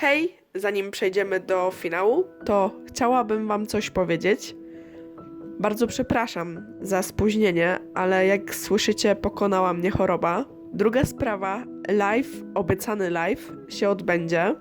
Hej, zanim przejdziemy do finału, to chciałabym Wam coś powiedzieć. Bardzo przepraszam za spóźnienie, ale jak słyszycie, pokonała mnie choroba. Druga sprawa, live, obiecany live się odbędzie,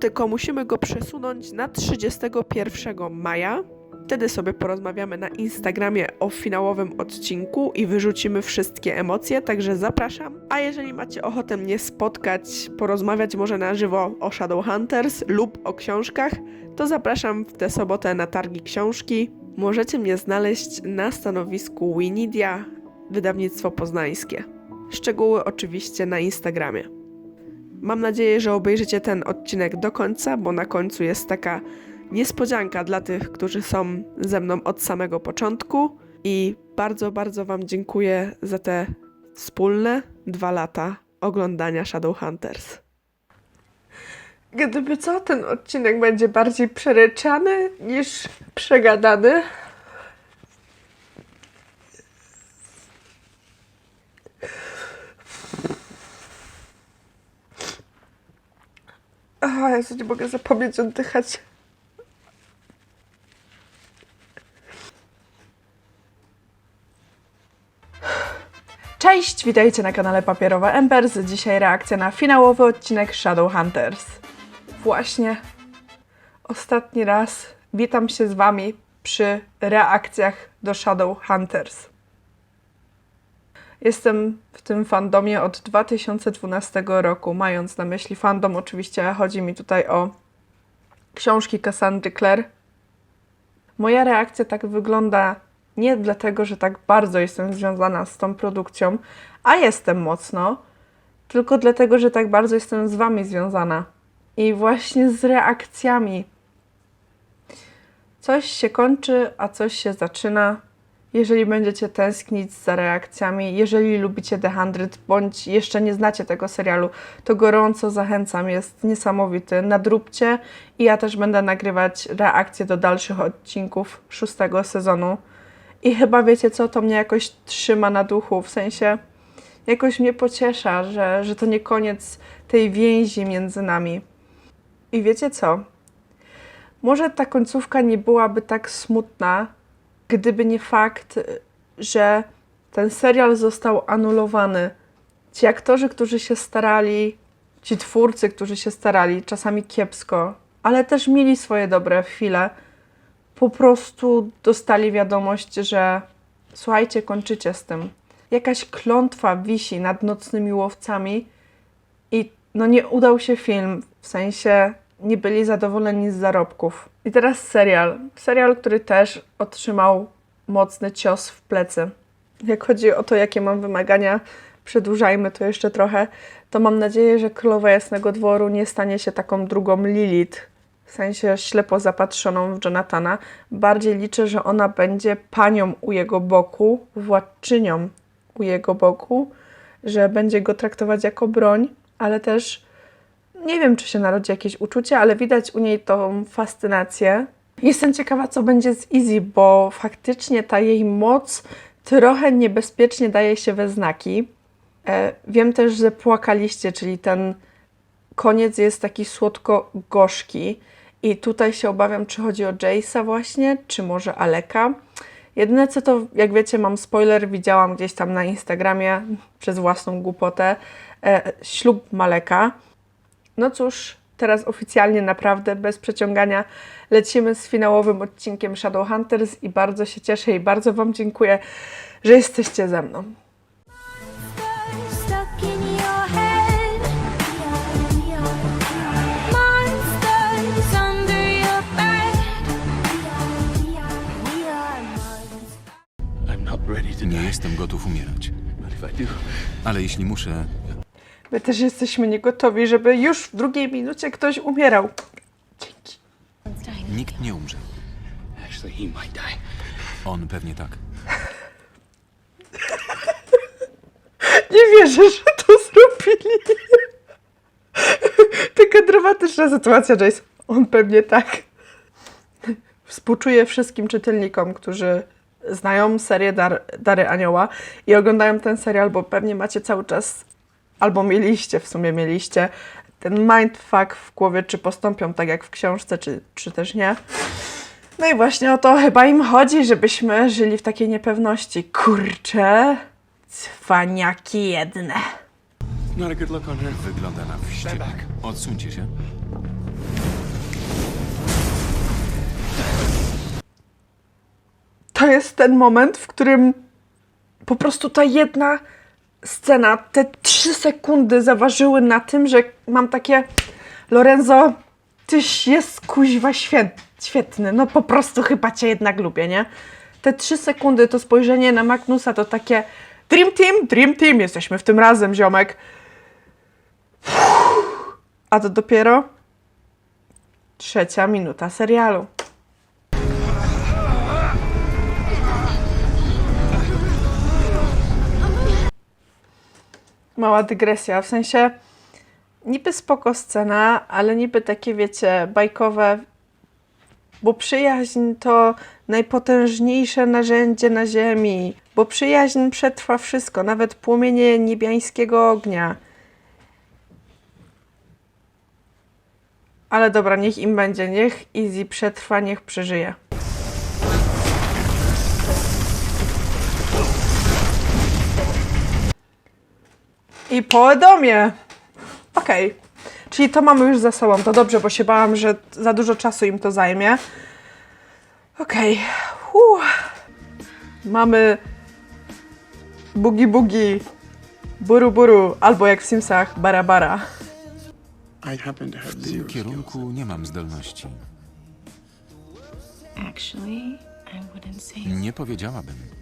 tylko musimy go przesunąć na 31 maja. Wtedy sobie porozmawiamy na Instagramie o finałowym odcinku i wyrzucimy wszystkie emocje, także zapraszam. A jeżeli macie ochotę mnie spotkać, porozmawiać może na żywo o Shadowhunters lub o książkach, to zapraszam w tę sobotę na targi książki. Możecie mnie znaleźć na stanowisku Winidia, wydawnictwo poznańskie. Szczegóły oczywiście na Instagramie. Mam nadzieję, że obejrzycie ten odcinek do końca, bo na końcu jest taka niespodzianka dla tych, którzy są ze mną od samego początku. I bardzo, bardzo Wam dziękuję za te wspólne dwa lata oglądania Shadowhunters. Gdyby co, ten odcinek będzie bardziej przeryczany niż przegadany. A, ja nie mogę zapomnieć oddychać. Cześć, witajcie na kanale Papierowa Embers. Dzisiaj reakcja na finałowy odcinek Shadowhunters. Właśnie ostatni raz witam się z Wami przy reakcjach do Shadowhunters. Jestem w tym fandomie od 2012 roku, mając na myśli fandom, oczywiście chodzi mi tutaj o książki Cassandry Clare. Moja reakcja tak wygląda nie dlatego, że tak bardzo jestem związana z tą produkcją, a jestem mocno, tylko dlatego, że tak bardzo jestem z Wami związana. I właśnie z reakcjami. Coś się kończy, a coś się zaczyna. Jeżeli będziecie tęsknić za reakcjami, jeżeli lubicie The Hundred, bądź jeszcze nie znacie tego serialu, to gorąco zachęcam, jest niesamowity. Nadróbcie i ja też będę nagrywać reakcje do dalszych odcinków szóstego sezonu. I chyba wiecie co, to mnie jakoś trzyma na duchu, w sensie jakoś mnie pociesza, że, że to nie koniec tej więzi między nami. I wiecie co? Może ta końcówka nie byłaby tak smutna, gdyby nie fakt, że ten serial został anulowany. Ci aktorzy, którzy się starali, ci twórcy, którzy się starali, czasami kiepsko, ale też mieli swoje dobre chwile po prostu dostali wiadomość, że słuchajcie, kończycie z tym. Jakaś klątwa wisi nad nocnymi łowcami i no nie udał się film, w sensie nie byli zadowoleni z zarobków. I teraz serial. Serial, który też otrzymał mocny cios w plecy. Jak chodzi o to, jakie mam wymagania, przedłużajmy to jeszcze trochę, to mam nadzieję, że Królowa Jasnego Dworu nie stanie się taką drugą Lilith, w sensie ślepo zapatrzoną w Jonathana. Bardziej liczę, że ona będzie panią u jego boku, władczynią u jego boku, że będzie go traktować jako broń, ale też nie wiem, czy się narodzi jakieś uczucie, ale widać u niej tą fascynację. Jestem ciekawa, co będzie z Izzy, bo faktycznie ta jej moc trochę niebezpiecznie daje się we znaki. E, wiem też, że płakaliście, czyli ten koniec jest taki słodko-gorzki. I tutaj się obawiam, czy chodzi o Jace'a właśnie, czy może Aleka. Jedyne co to, jak wiecie, mam spoiler, widziałam gdzieś tam na Instagramie przez własną głupotę e, ślub Maleka. No cóż, teraz oficjalnie naprawdę bez przeciągania lecimy z finałowym odcinkiem Shadowhunters i bardzo się cieszę i bardzo Wam dziękuję, że jesteście ze mną. Nie jestem gotów umierać. Ale jeśli muszę, My też jesteśmy niegotowi, żeby już w drugiej minucie ktoś umierał. Dzięki. nikt nie umrze. actually, he might die. On pewnie tak. Nie wierzę, że to zrobili. Taka dramatyczna sytuacja, Jace. On pewnie tak. Współczuję wszystkim czytelnikom, którzy znają serię Dar Dary Anioła i oglądają ten serial, bo pewnie macie cały czas, albo mieliście, w sumie mieliście, ten mindfuck w głowie, czy postąpią tak jak w książce, czy, czy też nie. No i właśnie o to chyba im chodzi, żebyśmy żyli w takiej niepewności. Kurczę, cwaniaki jedne. Not a good look on her. Wygląda na wściekłe. back. Odsuńcie się. To jest ten moment, w którym po prostu ta jedna scena, te trzy sekundy zaważyły na tym, że mam takie Lorenzo, tyś jest kuźwa świet, świetny, no po prostu chyba cię jednak lubię, nie? Te trzy sekundy, to spojrzenie na Magnusa to takie Dream Team, Dream Team, jesteśmy w tym razem, ziomek. A to dopiero trzecia minuta serialu. Mała dygresja, w sensie niby spoko scena, ale niby takie, wiecie, bajkowe, bo przyjaźń to najpotężniejsze narzędzie na ziemi, bo przyjaźń przetrwa wszystko, nawet płomienie niebiańskiego ognia. Ale dobra, niech im będzie, niech Easy przetrwa, niech przeżyje. I po domie. Okej. Czyli to mamy już za sobą. To dobrze, bo się bałam, że za dużo czasu im to zajmie. Okej. Okay. Mamy bugi bugi, buru buru, albo jak w Simsach, bara bara. I happen to have W tym kierunku nie mam zdolności. Nie powiedziałabym.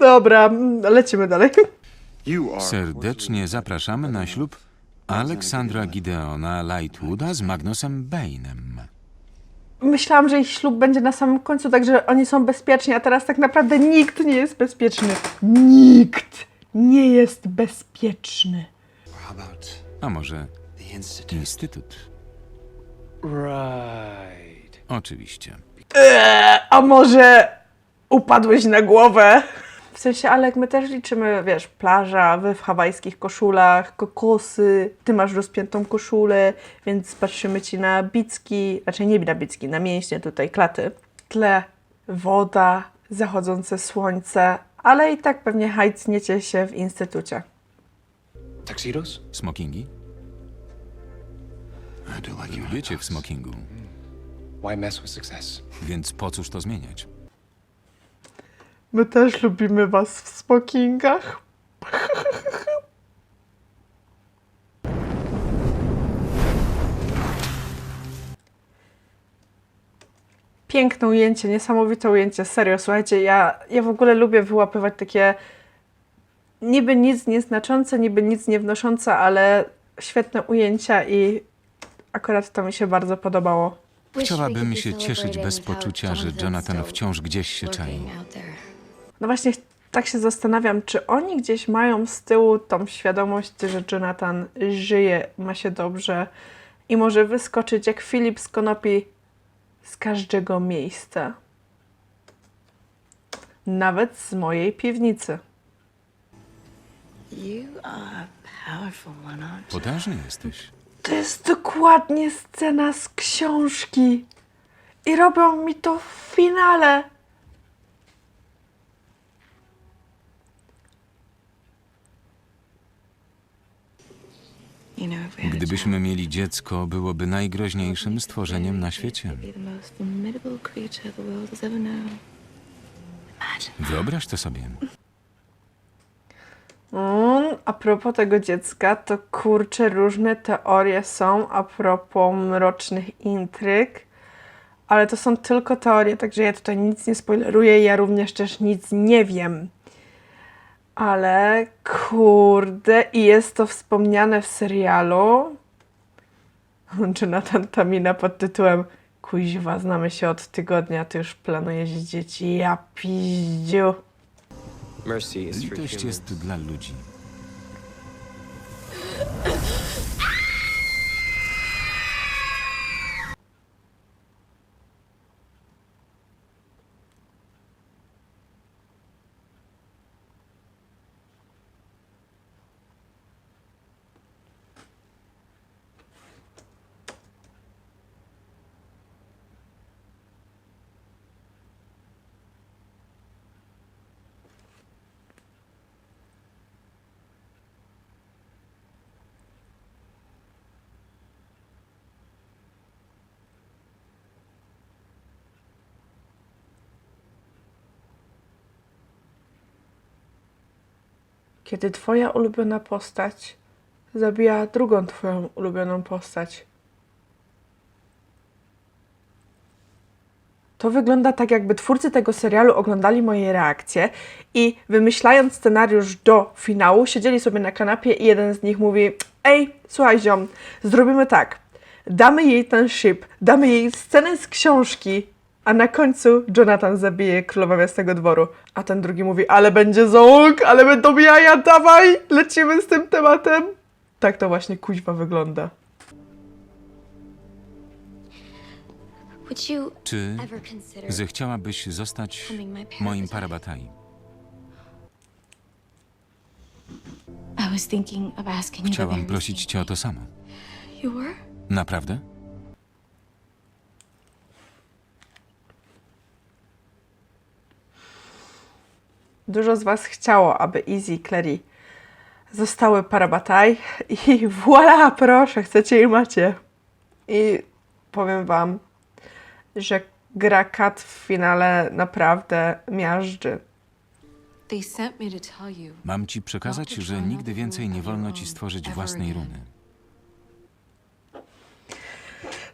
Dobra, lecimy dalej. Serdecznie zapraszamy na ślub Aleksandra Gideona Lightwooda z Magnusem Bainem. Myślałam, że ich ślub będzie na samym końcu, także oni są bezpieczni, a teraz tak naprawdę nikt nie jest bezpieczny. Nikt nie jest bezpieczny. A może? Instytut? Right. Oczywiście. A może upadłeś na głowę? W sensie, Alek, my też liczymy, wiesz, plaża, wy w hawajskich koszulach, kokosy, ty masz rozpiętą koszulę, więc patrzymy ci na bicki, raczej nie na bicki, na mięśnie tutaj, klaty. W tle woda, zachodzące słońce, ale i tak pewnie hajcniecie się w instytucie. Tuxedos? Smokingi? I do like you. Wiecie w smokingu, Why mess with success? więc po cóż to zmieniać? My też lubimy was w smokingach. Piękne ujęcie, niesamowite ujęcie, serio, słuchajcie, ja, ja w ogóle lubię wyłapywać takie niby nic nieznaczące, niby nic nie wnoszące, ale świetne ujęcia i akurat to mi się bardzo podobało. Chciałabym się cieszyć bez poczucia, że Jonathan wciąż gdzieś się czai. No właśnie, tak się zastanawiam, czy oni gdzieś mają z tyłu tą świadomość, że Jonathan żyje, ma się dobrze i może wyskoczyć jak Filip z konopi z każdego miejsca. Nawet z mojej piwnicy. you are a powerful one, aren't you? Potężny jesteś. To jest dokładnie scena z książki. I robią mi to w finale. You know, if we had a Gdybyśmy mieli dziecko, byłoby najgroźniejszym stworzeniem na świecie. Wyobraź to sobie. Mm, a propos tego dziecka, to kurczę, różne teorie są a propos mrocznych intryg, ale to są tylko teorie, także ja tutaj nic nie spoileruję, ja również też nic nie wiem. Ale kurde, i jest to wspomniane w serialu. Jonathan Tamina pod tytułem Kuźwa, znamy się od tygodnia, ty już planujesz dzieci, ja piździu. Litość jest dla ludzi. Kiedy twoja ulubiona postać zabija drugą twoją ulubioną postać. To wygląda tak, jakby twórcy tego serialu oglądali moje reakcje i wymyślając scenariusz do finału, siedzieli sobie na kanapie i jeden z nich mówi: Ej, słuchaj, ziom, zrobimy tak. Damy jej ten ship, damy jej scenę z książki, a na końcu Jonathan zabije królowa miastego dworu. A ten drugi mówi: Ale będzie ząg, ale będą jaja, dawaj, lecimy z tym tematem. Tak to właśnie kuźwa wygląda. Czy zechciałabyś zostać moim parabatai? Chciałam prosić cię o to samo. Naprawdę? Dużo z Was chciało, aby Easy i Clary zostały parabataj i voilà, proszę, chcecie i macie. I powiem Wam, że gra Kat w finale naprawdę miażdży. Mam ci przekazać, że nigdy więcej nie wolno ci stworzyć własnej runy.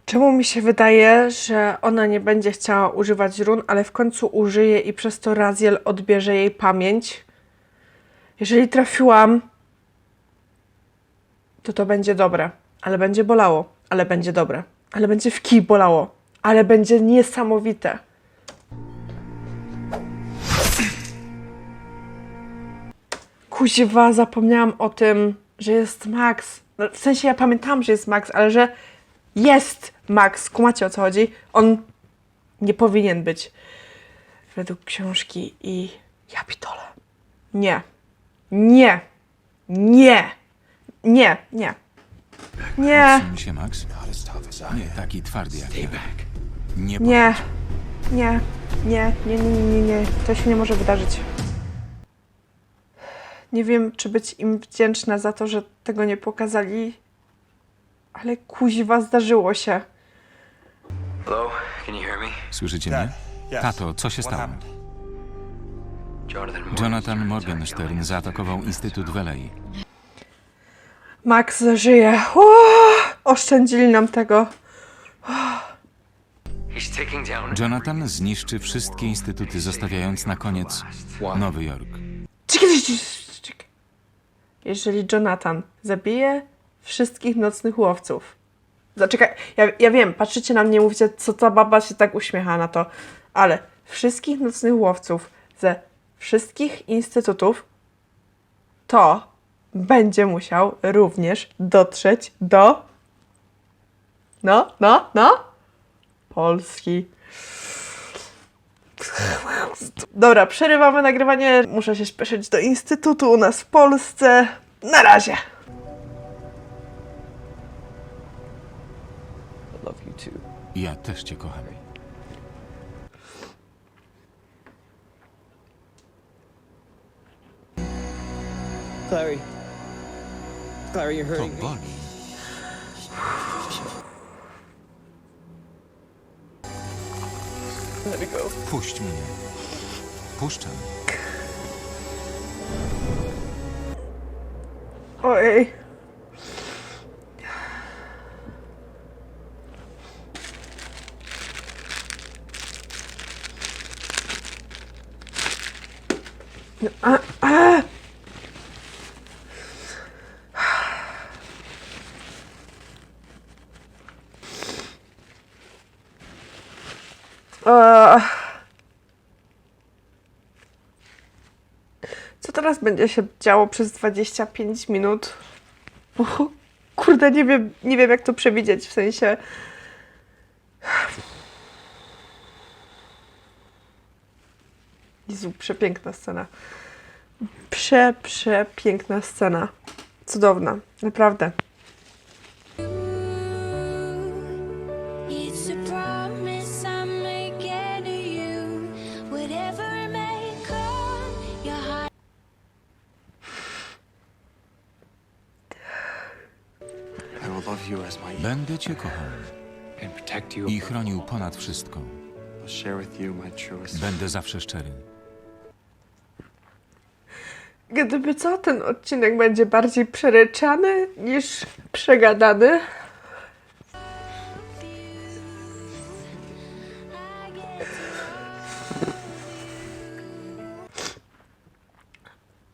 Czemu mi się wydaje, że ona nie będzie chciała używać run, ale w końcu użyje i przez to Raziel odbierze jej pamięć? Jeżeli trafiłam, to to będzie dobre, ale będzie bolało, ale będzie dobre, ale będzie w kij bolało, ale będzie niesamowite. Kuźwa, zapomniałam o tym, że jest Max. No, W sensie ja pamiętałam, że jest Max, ale że jest Max. Kumacie o co chodzi? On nie powinien być według książki i ja pitole. Nie. Nie. Nie. Nie. Nie. Nie. Odsuń się, Max. Nie taki twardy jak ja. Nie, Nie. Nie. Nie. Nie, nie, nie, nie, nie. To się nie może wydarzyć. Nie wiem, czy być im wdzięczna za to, że tego nie pokazali, ale kuźwa zdarzyło się. Hello? Can you hear me? Słyszycie mnie? Tato, co się stało? Jonathan. Jonathan Morgenstern zaatakował Instytut Welei. Max żyje. Oszczędzili nam tego. He's taking down. Jonathan zniszczy wszystkie instytuty, zostawiając na koniec Nowy Jork. Czekaj, czekaj, czekaj. Jeżeli Jonathan zabije wszystkich nocnych łowców. Zaczekaj, ja, ja wiem, patrzycie na mnie, mówicie, co ta baba się tak uśmiecha na to, ale wszystkich nocnych łowców ze wszystkich instytutów, to będzie musiał również dotrzeć do. No, no, no. Polski. Dobra, przerywamy nagrywanie. Muszę się spieszyć do instytutu u nas w Polsce. Na razie. Ja też cię kocham. Clary. Clary, you're To hurting me. boli. Let me go. Puść mnie. Puszczam. Ojej. A, a. A. Co teraz będzie się działo przez 25 minut? Bo, kurde, nie wiem, nie wiem jak to przewidzieć, w sensie... Jezu, przepiękna scena. Prze, przepiękna scena. Cudowna, naprawdę. Cię i chronił ponad wszystko. Będę zawsze szczery. Gdyby co, ten odcinek będzie bardziej przeryczany niż przegadany.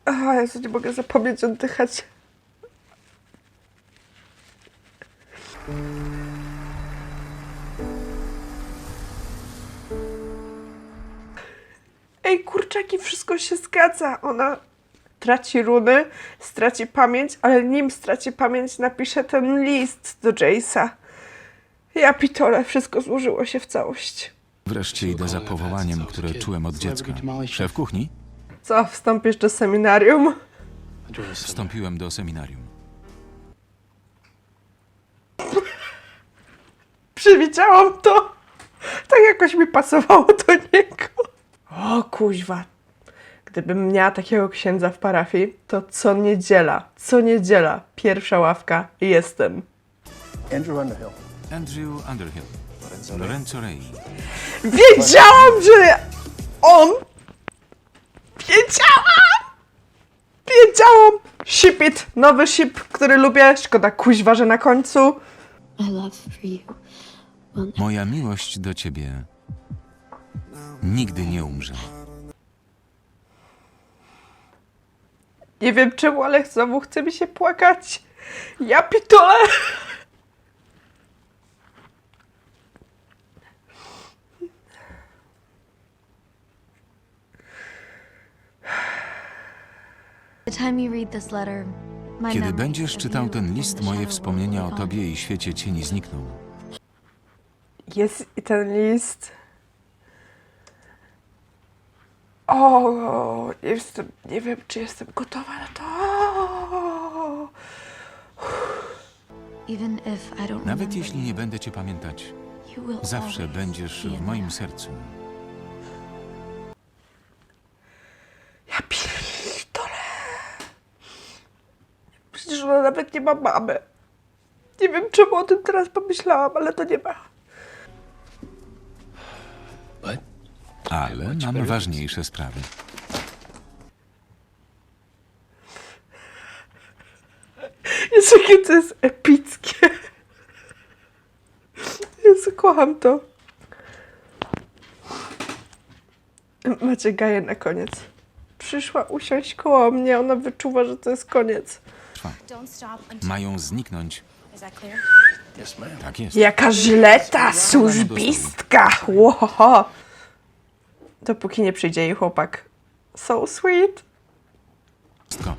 A, ja nie mogę zapomnieć oddychać. Zgadza. Ona traci runy, straci pamięć, ale nim straci pamięć, napisze ten list do Jace'a. Ja pitole, wszystko złożyło się w całość. Wreszcie idę za powołaniem, które czułem od dziecka. Szef kuchni? Co, wstąpisz do seminarium? Wstąpiłem do seminarium. Przewidziałam to. Tak jakoś mi pasowało do niego. O kuźwa. Gdybym miała takiego księdza w parafii, to co niedziela, co niedziela, pierwsza ławka, jestem. Andrew Underhill. Andrew Underhill. Lorenzo Rey. Wiedziałam, że on... Wiedziałam! Wiedziałam! Ship it! Nowy ship, który lubię. Szkoda kuźwa, że na końcu. My love for you will never Moja miłość do ciebie nigdy nie umrze. Nie wiem czemu, ale znowu chce mi się płakać. Ja pitole! Kiedy będziesz czytał ten list, moje wspomnienia o tobie i świecie cieni znikną. Jest i ten list. O, jestem, nie wiem, czy jestem gotowa na to. Even if I don't Nawet remember jeśli nie będę cię pamiętać, you will zawsze always będziesz be in w my moim heart. sercu. Ja pierdolę. Przecież ona nawet nie ma mamy. Nie wiem, czemu o tym teraz pomyślałam, ale to nie ma. Ale mamy ważniejsze sprawy. Jezu, jakie to jest epickie. Jezu, kocham to. Macie gaję na koniec. Przyszła usiąść koło mnie, ona wyczuwa, że to jest koniec. Mają zniknąć. Tak jest. Jaka żleta, służbistka! Łohoho. Dopóki nie przyjdzie jej chłopak. So sweet. Wszystko.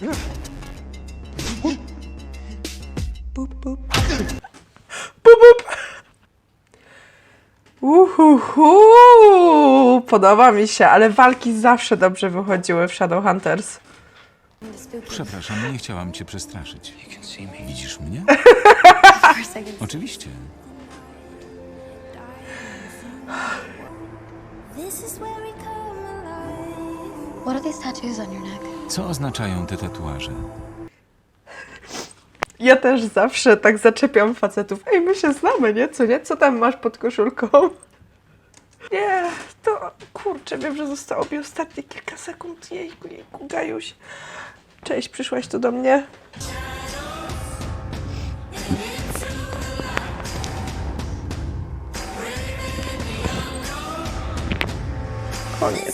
Bup, bup. Bup, bup. Uhuhu, podoba mi się, ale walki zawsze dobrze wychodziły w Shadowhunters. Przepraszam, nie chciałam cię przestraszyć. Widzisz mnie? Oczywiście. What are these tattoos on your neck? Co oznaczają te tatuaże? Ja też zawsze tak zaczepiam facetów. Ej, my się znamy, nie? Co nie? Co tam masz pod koszulką? Nie, to kurczę, wiem, że zostało mi ostatnie kilka sekund. Jejku, jejku, Gajuś. Cześć, przyszłaś tu do mnie? Koniec. Stuck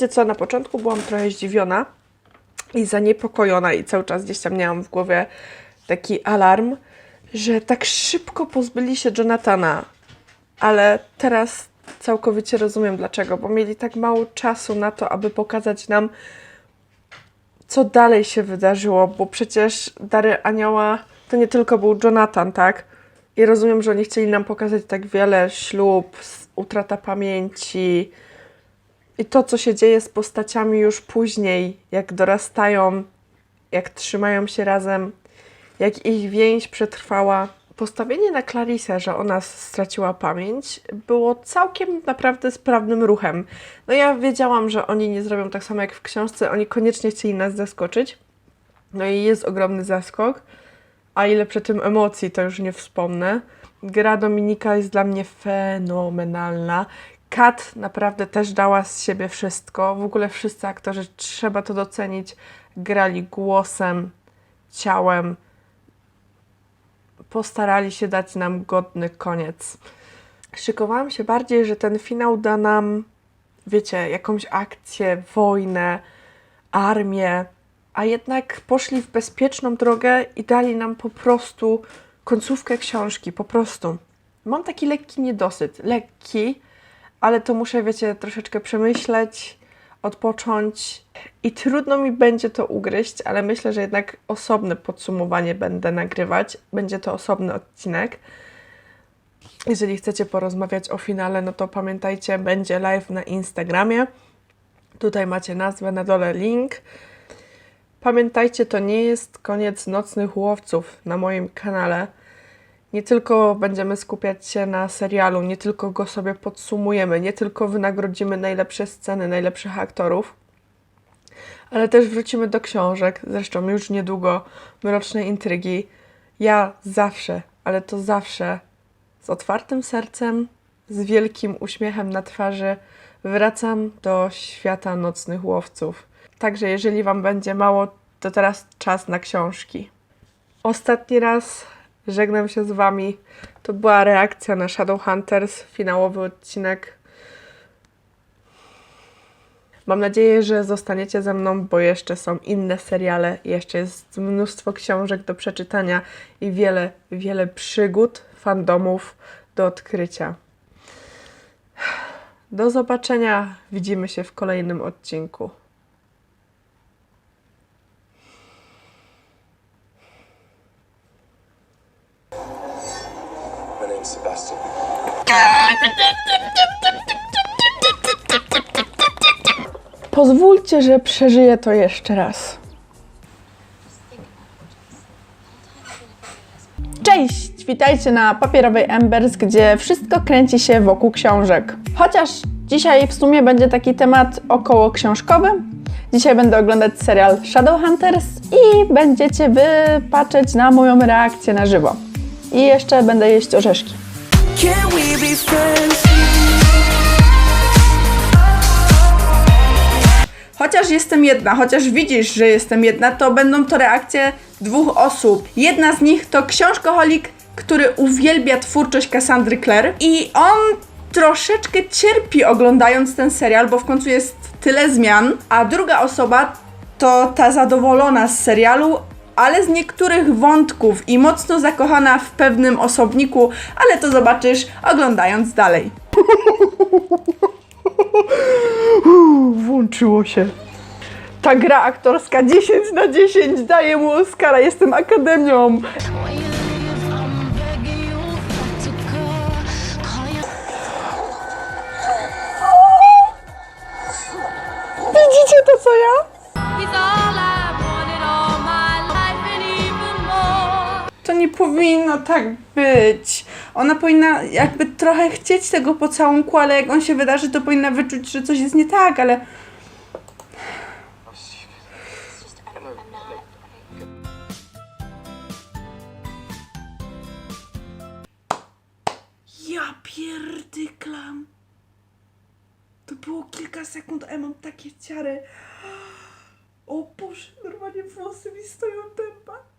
Wiecie co, na początku byłam trochę zdziwiona i zaniepokojona i cały czas gdzieś tam miałam w głowie taki alarm, że tak szybko pozbyli się Jonathana. Ale teraz całkowicie rozumiem dlaczego, bo mieli tak mało czasu na to, aby pokazać nam, co dalej się wydarzyło, bo przecież Dary Anioła to nie tylko był Jonathan, tak? I rozumiem, że oni chcieli nam pokazać tak wiele, ślub, utrata pamięci, i to, co się dzieje z postaciami już później, jak dorastają jak trzymają się razem, jak ich więź przetrwała. Postawienie na Clarisę, że ona straciła pamięć, było całkiem naprawdę sprawnym ruchem. No ja wiedziałam, że oni nie zrobią tak samo jak w książce, oni koniecznie chcieli nas zaskoczyć. No i jest ogromny zaskok. A ile przy tym emocji, to już nie wspomnę. Gra Dominika jest dla mnie fenomenalna. Kat naprawdę też dała z siebie wszystko. W ogóle wszyscy aktorzy, trzeba to docenić, grali głosem, ciałem. Postarali się dać nam godny koniec. Szykowałam się bardziej, że ten finał da nam, wiecie, jakąś akcję, wojnę, armię, a jednak poszli w bezpieczną drogę i dali nam po prostu końcówkę książki, po prostu. Mam taki lekki niedosyt, lekki, ale to muszę, wiecie, troszeczkę przemyśleć, odpocząć i trudno mi będzie to ugryźć, ale myślę, że jednak osobne podsumowanie będę nagrywać. Będzie to osobny odcinek. Jeżeli chcecie porozmawiać o finale, no to pamiętajcie, będzie live na Instagramie. Tutaj macie nazwę, na dole link. Pamiętajcie, to nie jest koniec nocnych łowców na moim kanale. Nie tylko będziemy skupiać się na serialu, nie tylko go sobie podsumujemy, nie tylko wynagrodzimy najlepsze sceny, najlepszych aktorów, ale też wrócimy do książek. Zresztą już niedługo Mroczne Intrygi. Ja zawsze, ale to zawsze z otwartym sercem, z wielkim uśmiechem na twarzy wracam do świata nocnych łowców. Także jeżeli Wam będzie mało, to teraz czas na książki. Ostatni raz żegnam się z Wami. To była reakcja na Shadowhunters, finałowy odcinek. Mam nadzieję, że zostaniecie ze mną, bo jeszcze są inne seriale, jeszcze jest mnóstwo książek do przeczytania i wiele, wiele przygód, fandomów do odkrycia. Do zobaczenia. Widzimy się w kolejnym odcinku. Pozwólcie, że przeżyję to jeszcze raz. Cześć! Witajcie na Papierowej Embers, gdzie wszystko kręci się wokół książek. Chociaż dzisiaj w sumie będzie taki temat około książkowy. Dzisiaj będę oglądać serial Shadowhunters i będziecie wy patrzeć na moją reakcję na żywo. I jeszcze będę jeść orzeszki. Chociaż jestem jedna, chociaż widzisz, że jestem jedna, to będą to reakcje dwóch osób. Jedna z nich to książkoholik, który uwielbia twórczość Cassandry Clare i on troszeczkę cierpi oglądając ten serial, bo w końcu jest tyle zmian, a druga osoba to ta zadowolona z serialu, ale z niektórych wątków i mocno zakochana w pewnym osobniku, ale to zobaczysz oglądając dalej. Włączyło się. Ta gra aktorska 10 na 10 daje mu Oscara, jestem akademią. Widzicie to co ja? Nie powinno tak być. Ona powinna jakby trochę chcieć tego pocałunku, ale jak on się wydarzy, to powinna wyczuć, że coś jest nie tak, ale... Ja pierdyklam. To było kilka sekund, a ja mam takie ciary. O Boże, normalnie włosy mi stoją dęba.